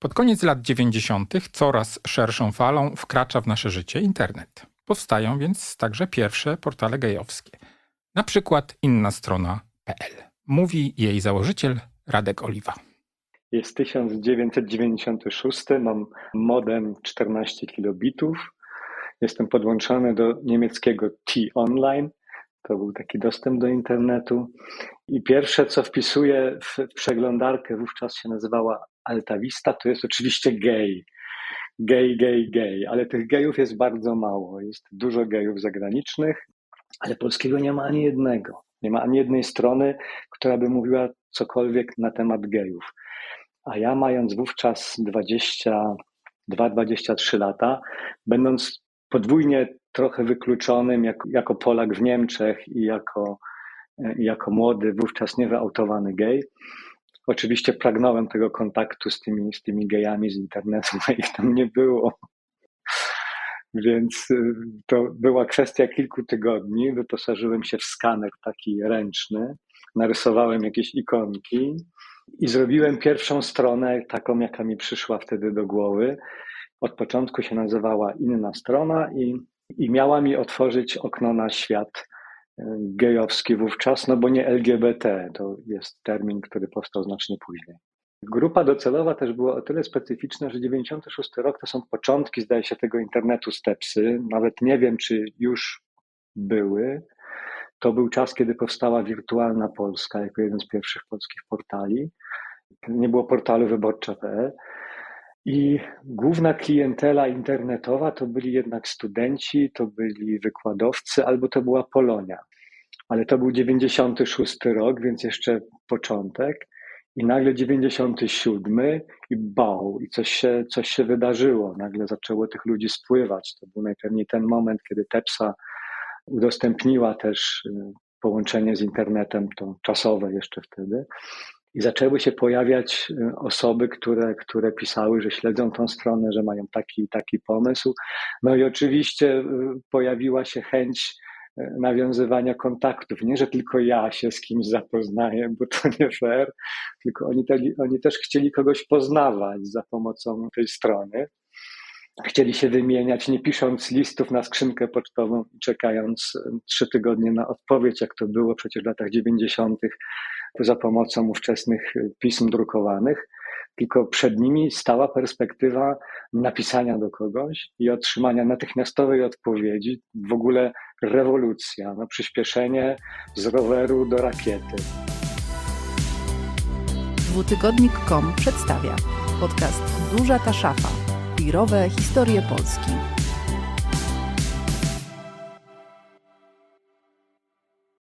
Pod koniec lat 90. coraz szerszą falą wkracza w nasze życie internet. Powstają więc także pierwsze portale gejowskie. Na przykład innastrona.pl. Mówi jej założyciel Radek Oliwa. Jest 1996, mam modem 14 kilobitów. Jestem podłączony do niemieckiego T-Online. To był taki dostęp do internetu. I pierwsze, co wpisuję w przeglądarkę, wówczas się nazywała Altavista, to jest oczywiście gej. Gej, gej, gej. Ale tych gejów jest bardzo mało. Jest dużo gejów zagranicznych, ale polskiego nie ma ani jednego. Nie ma ani jednej strony, która by mówiła cokolwiek na temat gejów. A ja mając wówczas 22-23 lata, będąc podwójnie trochę wykluczonym jako, Polak w Niemczech i jako, jako młody, wówczas niewyautowany gej, oczywiście pragnąłem tego kontaktu z tymi, z tymi gejami z internetu, a ich tam nie było. Więc y, to była kwestia kilku tygodni. Wyposażyłem się w skaner taki ręczny, narysowałem jakieś ikonki i zrobiłem pierwszą stronę, taką, jaka mi przyszła wtedy do głowy. Od początku się nazywała Inna Strona i, i miała mi otworzyć okno na świat y, gejowski wówczas, no bo nie LGBT, to jest termin, który powstał znacznie później. Grupa docelowa też była o tyle specyficzna, że 96 rok to są początki, zdaje się, tego internetu stepsy. Nawet nie wiem, czy już były. To był czas, kiedy powstała Wirtualna Polska jako jeden z pierwszych polskich portali. Nie było portalu wyborcza.pl. I główna klientela internetowa to byli jednak studenci, to byli wykładowcy, albo to była Polonia. Ale to był 96 rok, więc jeszcze początek. I nagle 97 i bał, i coś się, coś się wydarzyło. Nagle zaczęło tych ludzi spływać. To był najpewniej ten moment, kiedy Tepsa udostępniła też y, połączenie z internetem, to czasowe jeszcze wtedy. I zaczęły się pojawiać y, osoby, które, które pisały, że śledzą tą stronę, że mają taki taki pomysł. No i oczywiście y, pojawiła się chęć nawiązywania kontaktów. Nie, że tylko ja się z kimś zapoznaję, bo to nie fair, tylko oni, te, oni też chcieli kogoś poznawać za pomocą tej strony. Chcieli się wymieniać, nie pisząc listów na skrzynkę pocztową i czekając trzy tygodnie na odpowiedź, jak to było przecież w latach 90. za pomocą ówczesnych pism drukowanych tylko przed nimi stała perspektywa napisania do kogoś i otrzymania natychmiastowej odpowiedzi, w ogóle rewolucja, no, przyspieszenie z roweru do rakiety. Dwutygodnik.com przedstawia podcast Duża ta szafa. Wirowe historie Polski.